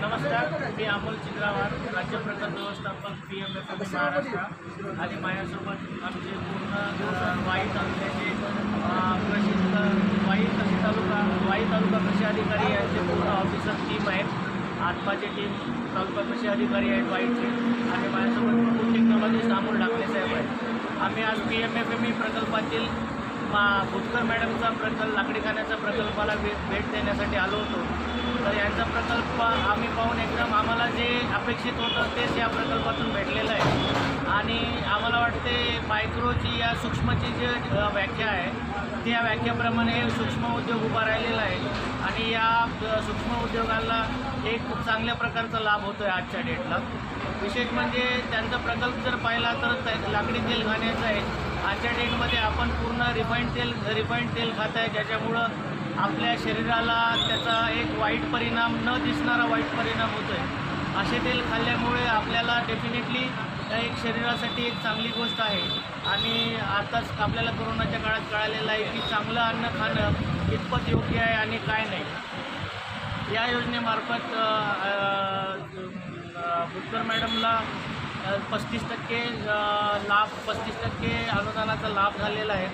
नमस्कार मी अमोल चित्रावार राज्य प्रकल्प व्यवस्थापक पी एम एफ महाराष्ट्र. आणि माझ्यासोबत आमचे पूर्ण वाई तालुक्याचे प्रसिद्ध वाई तहसील तालुका वाई तालुका कृषी अधिकारी यांचे पूर्ण ऑफिसर टीम आहेत. आत्माचे टीम तालुका कृषी अधिकारी आहेत वाईचे. आणि माझ्यासोबत फूड टेक्नॉलॉजिस्ट अमोल ढाकणे साहेब आहेत. आम्ही आज P M F M E प्रकल्पातील मा भुतकर मॅडमचा प्रकल्प लाकडी खाण्याच्या प्रकल्पाला भेट देण्यासाठी आलो होतो. तर यांचा प्रकल्प आम्ही पाहून एकदम आम्हाला जे अपेक्षित होतं तेच या प्रकल्पातून भेटलेलं आहे. आणि आम्हाला वाटते मायक्रोची या सूक्ष्मची जी व्याख्या आहे त्या व्याख्याप्रमाणे हे सूक्ष्म उद्योग उभा राहिलेला आहे. आणि या सूक्ष्म उद्योगाला एक खूप चांगल्या प्रकारचा लाभ होतो आहे आजच्या डेटला. विशेष म्हणजे त्यांचा प्रकल्प जर पाहिला तर लाकडी तेल खाण्याचं आहे. आजच्या डेटमध्ये आपण पूर्ण रिफाईंड तेल रिफाईंड तेल खात आहे ज्याच्यामुळं आपल्या शरीराला त्याचा एक वाईट परिणाम न दिसणारा वाईट परिणाम होतो आहे असे तेल खाल्ल्यामुळे आपल्याला डेफिनेटली एक शरीरासाठी एक चांगली गोष्ट आहे. आणि आताच आपल्याला कोरोनाच्या काळात कळालेलं आहे की चांगलं अन्न खाणं कितपत योग्य आहे आणि काय नाही. या योजनेमार्फत भुतकर मॅडमला पस्तीस टक्के लाभ पस्तीस टक्के अनुदानाचा लाभ झालेला आहे.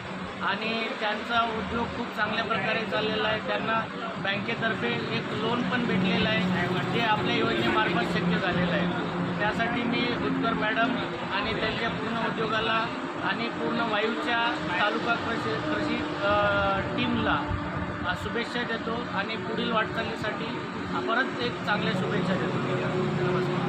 आणि त्यांचा उद्योग खूप चांगल्या प्रकारे चाललेला आहे. त्यांना बँकेतर्फे एक लोन पण भेटलेलं आहे. जे आपल्या योजनेमार्फत शक्य झालेलं आहे. त्यासाठी मी भुतकर मॅडम आणि त्यांच्या पूर्ण उद्योगाला आणि पूर्ण वायूच्या तालुका कृषी कृषी टीमला शुभेच्छा देतो आणि पुढील वाटचालीसाठी परत एक चांगल्या शुभेच्छा देतो. नमस्कार.